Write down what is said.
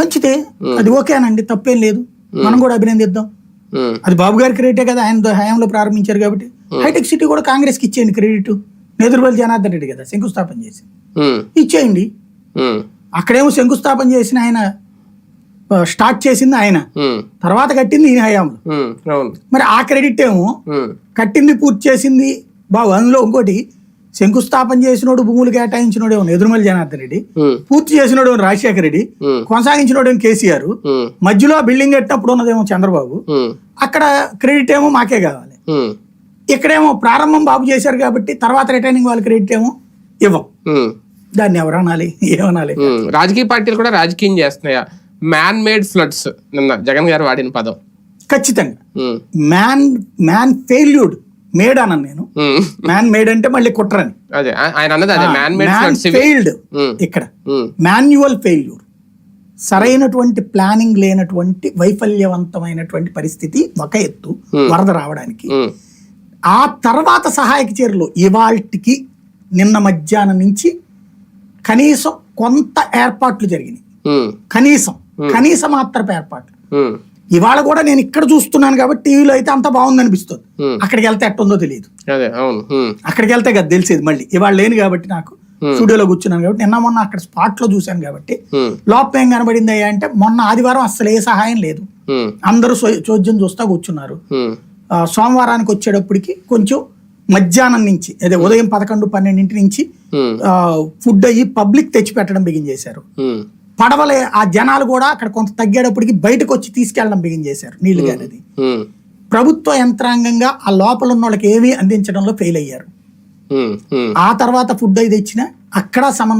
మంచిదే. అది ఓకేనండి తప్పేం లేదు. మనం కూడా అభినందిద్దాం. అది బాబు గారి క్రెడిటే కదా ఆయన హయాంలో ప్రారంభించారు కాబట్టి. హైటెక్ సిటీ కూడా కాంగ్రెస్కి ఇచ్చేయండి క్రెడిట్ నేదురుపల్లి జనార్దన్ రెడ్డి కదా శంకుస్థాపన చేసి. ఇచ్చేయండి. అక్కడేమో శంకుస్థాపన చేసిన ఆయన స్టార్ట్ చేసింది ఆయన. తర్వాత కట్టింది ఈయన హయాంలో. మరి ఆ క్రెడిట్ ఏమో కట్టింది పూర్తి చేసింది బాబు. అందులో ఇంకోటి శంకుస్థాపన చేసినోడు భూములు కేటాయించినోడు ఏమో ఎదురుమల్లి జనార్దన్ రెడ్డి పూర్తి చేసినోడు రాజశేఖర రెడ్డి కొనసాగించినోడు కేసీఆర్ మధ్యలో బిల్డింగ్ కట్టినప్పుడు ఉన్నదేమో చంద్రబాబు అక్కడ క్రెడిట్ ఏమో మాకే కావాలి. ఇక్కడేమో ప్రారంభం బాబు చేశారు కాబట్టి తర్వాత రిటర్నింగ్ వాళ్ళ క్రెడిట్ ఏమో ఇవ్వం. దాన్ని ఎవరు అనాలి ఏమనాలి. రాజకీయ పార్టీలు కూడా రాజకీయం చేస్తున్నాయా? మ్యాన్ మేడ్ ఫ్లడ్స్ నిన్న జగన్ గారు వాడిన పదం. ఖచ్చితంగా. Man man ఫెయిల్యూడ్. మేడ్ అన్నాను నేను మ్యాన్ మేడ్ అంటే మళ్ళీ కుట్రని. ఫెయిల్డ్ ఇక్కడ. Manual failure. సరైనటువంటి ప్లానింగ్ లేనటువంటి వైఫల్యవంతమైనటువంటి పరిస్థితి ఒక ఎత్తు వరద రావడానికి. ఆ తర్వాత సహాయక చర్యలు ఇవాల్టికి నిన్న మధ్యాహ్నం నుంచి కనీసం కొంత ఏర్పాట్లు జరిగినాయి. కనీసం కనీస మాత్రపు ఏర్పాట్లు. ఇవాళ కూడా నేను ఇక్కడ చూస్తున్నాను కాబట్టి టీవీలో అయితే అంత బాగుంది అనిపిస్తుంది. అక్కడికి వెళ్తే ఎట్టుందో తెలియదు. అదే అవును. ఉమ్, అక్కడికి వెళ్తే కదా తెలిసేది మళ్ళీ. ఇవాళ లేను కాబట్టి నాకు స్టూడియోలో కూర్చున్నాను కాబట్టి నిన్న మొన్న అక్కడ స్పాట్లో చూశాను కాబట్టి లోపం ఏం కనబడింది అయ్యా అంటే మొన్న ఆదివారం అసలు ఏ సహాయం లేదు. అందరూ చోద్యం చూస్తా కూర్చున్నారు. సోమవారానికి వచ్చేటప్పటికి కొంచెం మధ్యాహ్నం నుంచి అదే ఉదయం పదకొండు పన్నెండింటి నుంచి ఫుడ్ అయ్యి పబ్లిక్ తెచ్చి పెట్టడం బిగిన్ చేశారు. పడవలే ఆ జనాలు కూడా అక్కడ కొంత తగ్గేటప్పటికి బయటకు వచ్చి తీసుకెళ్ళడం బిగిన్ చేశారు నీళ్ళు ఉమ్, ప్రభుత్వ యంత్రాంగంగా ఆ లోపల ఉన్న వాళ్ళకి ఏమీ అందించడంలో ఫెయిల్ అయ్యారు. ఆ తర్వాత ఫుడ్ అది తెచ్చినా అక్కడ సమన్వయం